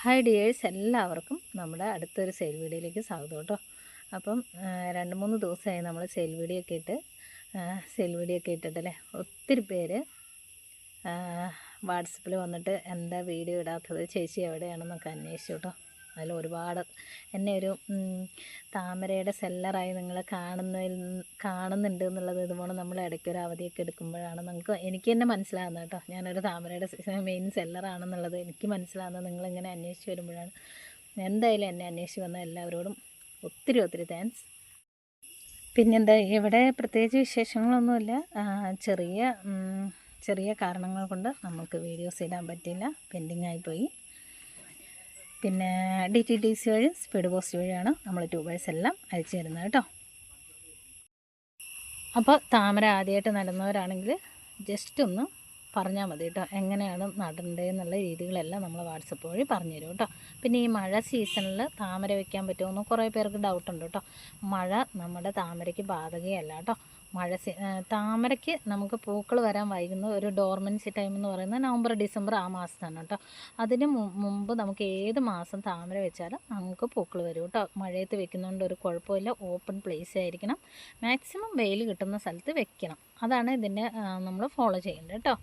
Hi dears എല്ലാവർക്കും നമ്മുടെ അടുത്തൊരു സെയിൽ വീഡിയോയിലേക്ക് സ്വാഗതം കേട്ടോ. അപ്പം രണ്ട് മൂന്ന് ദിവസമായി നമ്മൾ സെയിൽ വീഡിയോ ഒക്കെ ഇട്ട് സെയിൽ വീഡിയോ ഒക്കെ ഇട്ടിട്ടല്ലേ ഒത്തിരി പേര് വാട്സപ്പിൽ വന്നിട്ട് എന്താ വീഡിയോ ഇടാത്തത് ചേച്ചി എവിടെയാണെന്നൊക്കെ അന്വേഷിച്ചു കേട്ടോ. അതിൽ ഒരുപാട് എന്നെ ഒരു താമരയുടെ സെല്ലറായി നിങ്ങൾ കാണുന്നതിൽ കാണുന്നുണ്ട് എന്നുള്ളത് ഇതുപോലെ നമ്മൾ ഇടയ്ക്ക് ഒരു അവധിയൊക്കെ എടുക്കുമ്പോഴാണ് നമുക്ക് എനിക്ക് തന്നെ മനസ്സിലാകുന്നത് കേട്ടോ. ഞാനൊരു താമരയുടെ മെയിൻ സെല്ലറാണെന്നുള്ളത് എനിക്ക് മനസ്സിലാകുന്നത് നിങ്ങളിങ്ങനെ അന്വേഷിച്ച് വരുമ്പോഴാണ്. എന്തായാലും എന്നെ അന്വേഷിച്ച് വന്ന എല്ലാവരോടും ഒത്തിരി ഒത്തിരി താങ്ക്സ് പിന്നെന്താ ഇവിടെ പ്രത്യേകിച്ച് വിശേഷങ്ങളൊന്നുമില്ല. ചെറിയ ചെറിയ കാരണങ്ങൾ കൊണ്ട് നമുക്ക് വീഡിയോസ് ഇടാൻ പറ്റില്ല പെൻഡിങ് ആയിപ്പോയി പിന്നെ ഡി ടി ടി സി വഴി സ്പീഡ് പോസ്റ്റ് വഴിയാണ് നമ്മൾ ട്യൂബേഴ്സ് എല്ലാം അയച്ചു തരുന്നത് കേട്ടോ. അപ്പോൾ താമര ആദ്യമായിട്ട് നടന്നവരാണെങ്കിൽ ജസ്റ്റ് ഒന്ന് പറഞ്ഞാൽ മതി കേട്ടോ. എങ്ങനെയാണ് നടേണ്ടതെന്നുള്ള രീതികളെല്ലാം നമ്മൾ വാട്സപ്പ് വഴി പറഞ്ഞു തരും കേട്ടോ. പിന്നെ ഈ മഴ സീസണിൽ താമര വെക്കാൻ പറ്റുമെന്ന് കുറേ പേർക്ക് ഡൗട്ടുണ്ട് കേട്ടോ. മഴ നമ്മുടെ താമരയ്ക്ക് ബാധകയല്ല കേട്ടോ. മഴ താമരയ്ക്ക് നമുക്ക് പൂക്കൾ വരാൻ വൈകുന്ന ഒരു ഡോർമൻസി ടൈം എന്ന് പറയുന്നത് നവംബർ ഡിസംബർ ആ മാസത്താണ് കേട്ടോ അതിന് മുമ്പ് നമുക്ക് ഏത് മാസം താമര വെച്ചാലും നമുക്ക് പൂക്കൾ വരും കേട്ടോ മഴയത്ത് വെക്കുന്നതുകൊണ്ട് ഒരു കുഴപ്പമില്ല. ഓപ്പൺ പ്ലേസ് ആയിരിക്കണം. മാക്സിമം വെയിൽ കിട്ടുന്ന സ്ഥലത്ത് വെക്കണം. അതാണ് ഇതിന്റെ നമ്മൾ ഫോളോ ചെയ്യേണ്ടത് കേട്ടോ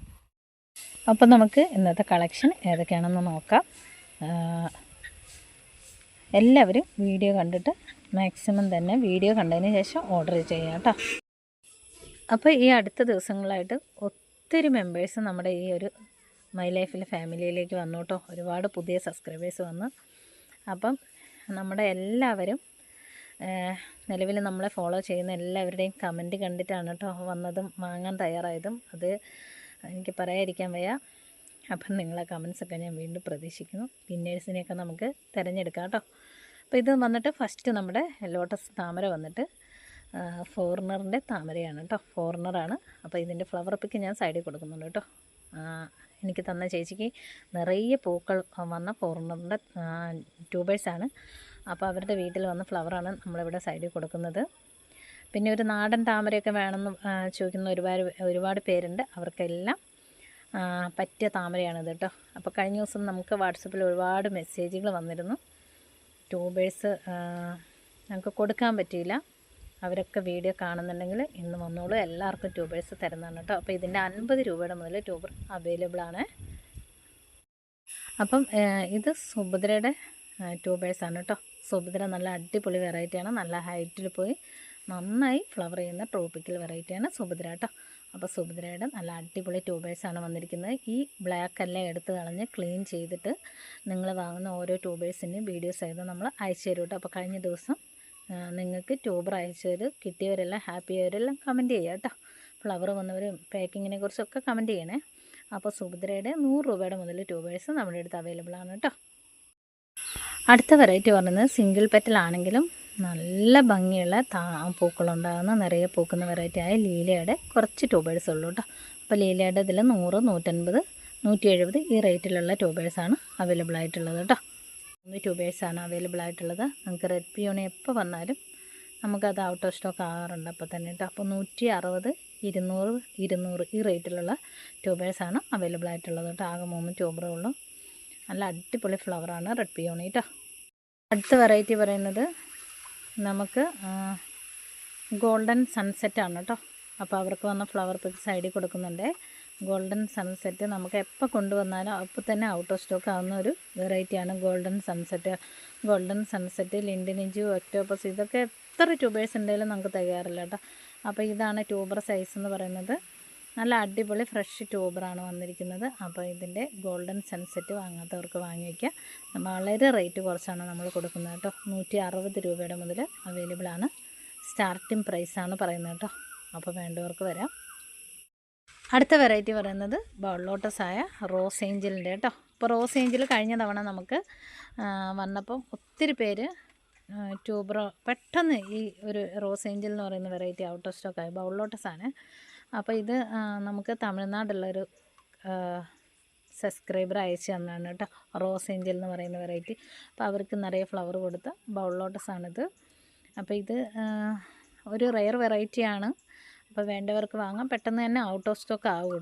അപ്പോൾ നമുക്ക് ഇന്നത്തെ കളക്ഷൻ ഏതൊക്കെയാണെന്ന് നോക്കാം. എല്ലാവരും വീഡിയോ കണ്ടിട്ട് മാക്സിമം തന്നെ വീഡിയോ കണ്ടതിന് ശേഷം ഓർഡർ ചെയ്യാം കേട്ടോ അപ്പോൾ ഈ അടുത്ത ദിവസങ്ങളായിട്ട് ഒത്തിരി മെമ്പേഴ്സ് നമ്മുടെ ഈ ഒരു മൈ ലൈഫിലെ ഫാമിലിയിലേക്ക് വന്നു കേട്ടോ ഒരുപാട് പുതിയ സബ്സ്ക്രൈബേഴ്സ് വന്ന്. അപ്പം നമ്മുടെ എല്ലാവരും നിലവിൽ നമ്മളെ ഫോളോ ചെയ്യുന്ന എല്ലാവരുടെയും കമന്റ് കണ്ടിട്ടാണ് കേട്ടോ വന്നതും വാങ്ങാൻ തയ്യാറായതും. അത് എനിക്ക് പറയാതിരിക്കാൻ വയ്യ. അപ്പം നിങ്ങളെ കമൻസൊക്കെ ഞാൻ വീണ്ടും പ്രതീക്ഷിക്കുന്നു. വിന്നേഴ്സിനെയൊക്കെ നമുക്ക് തിരഞ്ഞെടുക്കാം കേട്ടോ അപ്പോൾ ഇത് വന്നിട്ട് ഫസ്റ്റ് നമ്മുടെ ലോട്ടസ് താമര വന്നിട്ട് ഫോറിനറിന്റെ താമരയാണ് കേട്ടോ. ഫോറിനറാണ്. അപ്പോൾ ഇതിന്റെ ഫ്ലവർ പിക്ക് ഞാൻ സൈഡിൽ കൊടുക്കുന്നുണ്ട് കേട്ടോ. എനിക്ക് തന്ന ചേച്ചിക്ക് നിറയെ പൂക്കൾ വന്ന ഫോറിനറിന്റെ ട്യൂബേഴ്സാണ് അപ്പോൾ അവരുടെ വീട്ടിൽ വന്ന ഫ്ലവറാണ് നമ്മളിവിടെ സൈഡിൽ കൊടുക്കുന്നത്. പിന്നെ ഒരു നാടൻ താമരയൊക്കെ വേണമെന്ന് ചോദിക്കുന്ന ഒരുപാട് ഒരുപാട് പേരുണ്ട്. അവർക്കെല്ലാം പറ്റിയ താമരയാണിത് കേട്ടോ. അപ്പോൾ കഴിഞ്ഞ ദിവസം നമുക്ക് വാട്സപ്പിൽ ഒരുപാട് മെസ്സേജുകൾ വന്നിരുന്നു. ട്യൂബേഴ്സ് ഞങ്ങൾക്ക് കൊടുക്കാൻ പറ്റിയില്ല. അവരൊക്കെ വീഡിയോ കാണുന്നുണ്ടെങ്കിൽ ഇന്ന് വന്നോളൂ. എല്ലാവർക്കും ട്യൂബേഴ്സ് തരുന്നതാണ് കേട്ടോ. അപ്പോൾ ഇതിന്റെ അൻപത് രൂപയുടെ മുതൽ ട്യൂബർ അവൈലബിൾ ആണ്. അപ്പം ഇത് സുഭദ്രയുടെ ട്യൂബേഴ്സാണ് കേട്ടോ. സുഭദ്ര നല്ല അടിപൊളി വെറൈറ്റിയാണ് നല്ല ഹൈറ്റിൽ പോയി നന്നായി ഫ്ലവർ ചെയ്യുന്ന ട്രോപ്പിക്കൽ വെറൈറ്റിയാണ് സുഭദ്ര കേട്ടോ. അപ്പോൾ സുഭദ്രയുടെ നല്ല അടിപൊളി ട്യൂബേഴ്സാണ് വന്നിരിക്കുന്നത്. ഈ ബ്ലാക്ക് എല്ലാം എടുത്ത് കളഞ്ഞ് ക്ലീൻ ചെയ്തിട്ട് നിങ്ങൾ വാങ്ങുന്ന ഓരോ ട്യൂബേഴ്സിന്റെയും വീഡിയോസ് ആയിരുന്നു നമ്മൾ അയച്ചു തരും കേട്ടോ. അപ്പോൾ കഴിഞ്ഞ ദിവസം നിങ്ങൾക്ക് ട്യൂബർ അയച്ചവർ കിട്ടിയവരെല്ലാം ഹാപ്പി ആയവരെല്ലാം കമന്റ് ചെയ്യുക കേട്ടോ. ഫ്ലവർ വന്നവരും പാക്കിങ്ങിനെ കുറിച്ചൊക്കെ കമന്റ് ചെയ്യണേ. അപ്പോൾ സുഭദ്രയുടെ നൂറ് രൂപയുടെ മുതൽ ട്യൂബേഴ്സ് നമ്മുടെ അടുത്ത് അവൈലബിൾ ആണ് കേട്ടോ. അടുത്ത വെറൈറ്റി പറയുന്നത് സിംഗിൾ പെറ്റലാണെങ്കിലും നല്ല ഭംഗിയുള്ള താ പൂക്കളുണ്ടാകുന്ന നിറയെ പൂക്കുന്ന വെറൈറ്റി ആയ ലീലയുടെ കുറച്ച് ട്യൂബേഴ്സ് ഉള്ളൂ കേട്ടോ. അപ്പോൾ ലീലയുടെ ഇതിൽ നൂറ് നൂറ്റൻപത് നൂറ്റി എഴുപത് ഈ റേറ്റിലുള്ള ട്യൂബേഴ്സാണ് അവൈലബിൾ ആയിട്ടുള്ളത് കേട്ടോ. മൂന്ന് ട്യൂബേഴ്സാണ് അവൈലബിൾ ആയിട്ടുള്ളത്. നമുക്ക് റെഡ് പിയോണി എപ്പോൾ വന്നാലും നമുക്കത് ഔട്ട് ഓഫ് സ്റ്റോക്ക് ആകാറുണ്ട്. അപ്പോൾ തന്നെ കേട്ടോ അപ്പോൾ നൂറ്റി അറുപത് ഇരുന്നൂറ് ഇരുന്നൂറ് ഈ റേറ്റിലുള്ള ട്യൂബേഴ്സാണ് അവൈലബിൾ ആയിട്ടുള്ളത് കേട്ടോ ആകെ മൂന്ന് ട്യൂബറേ ഉള്ളൂ. നല്ല അടിപൊളി ഫ്ലവറാണ് റെഡ് പിയോണി കേട്ടോ അടുത്ത വെറൈറ്റി പറയുന്നത് നമുക്ക് ഗോൾഡൻ സൺസെറ്റാണ് കേട്ടോ അപ്പോൾ അവർക്ക് വന്ന ഫ്ലവർ പിക്ക് സൈഡിൽ കൊടുക്കുന്നുണ്ട്. ഗോൾഡൻ സൺസെറ്റ് നമുക്ക് എപ്പോൾ കൊണ്ടുവന്നാലും അപ്പോൾ തന്നെ ഔട്ട് ഓഫ് സ്റ്റോക്ക് ആവുന്ന ഒരു വെറൈറ്റിയാണ് ഗോൾഡൻ സൺസെറ്റ്. ഗോൾഡൻ സൺസെറ്റ് ലിൻഡിനിഞ്ചു ഒക്ടോപ്പസ് ഇതൊക്കെ എത്ര ട്യൂബേഴ്സ് ഉണ്ടെങ്കിലും നമുക്ക് തികയാറില്ല കേട്ടോ. അപ്പോൾ ഇതാണ് ട്യൂബർ സൈസ് എന്ന് പറയുന്നത്. നല്ല അടിപൊളി ഫ്രഷ് ട്യൂബറാണ് വന്നിരിക്കുന്നത്. അപ്പോൾ ഇതിന്റെ ഗോൾഡൻ സൺസെറ്റ് വാങ്ങാത്തവർക്ക് വാങ്ങി വളരെ റേറ്റ് കുറച്ചാണ് നമ്മൾ കൊടുക്കുന്നത് കേട്ടോ. നൂറ്റി അറുപത് രൂപയുടെ മുതൽ അവൈലബിൾ ആണ്. സ്റ്റാർട്ടിംഗ് പ്രൈസാണ് പറയുന്നത് കേട്ടോ. അപ്പോൾ വേണ്ടവർക്ക് വരാം. അടുത്ത വെറൈറ്റി പറയുന്നത് ബൗൾ ആയ റോസ് ഏഞ്ചലിന്റെ കേട്ടോ. അപ്പോൾ റോസ് ഏഞ്ചൽ കഴിഞ്ഞ തവണ നമുക്ക് വന്നപ്പം ഒത്തിരി പേര് ട്യൂബറോ പെട്ടെന്ന് ഈ ഒരു റോസ് ഏഞ്ചൽ എന്ന് പറയുന്ന വെറൈറ്റി ഔട്ട് ഓഫ് സ്റ്റോക്ക് ആയി ബൗൾ അപ്പോൾ ഇത് നമുക്ക് തമിഴ്നാടുള്ളൊരു സബ്സ്ക്രൈബർ അയച്ചു തന്നതാണ് കേട്ടോ. റോസ് ഏഞ്ചൽ എന്ന് പറയുന്ന വെറൈറ്റി അപ്പോൾ അവർക്ക് നിറയെ ഫ്ലവർ കൊടുത്ത ബൗൾ ലോട്ടസാണിത് അപ്പോൾ ഇത് ഒരു റെയർ വെറൈറ്റിയാണ് അപ്പോൾ വേണ്ടവർക്ക് വാങ്ങാം. പെട്ടെന്ന് തന്നെ ഔട്ട് ഓഫ് സ്റ്റോക്ക് ആവും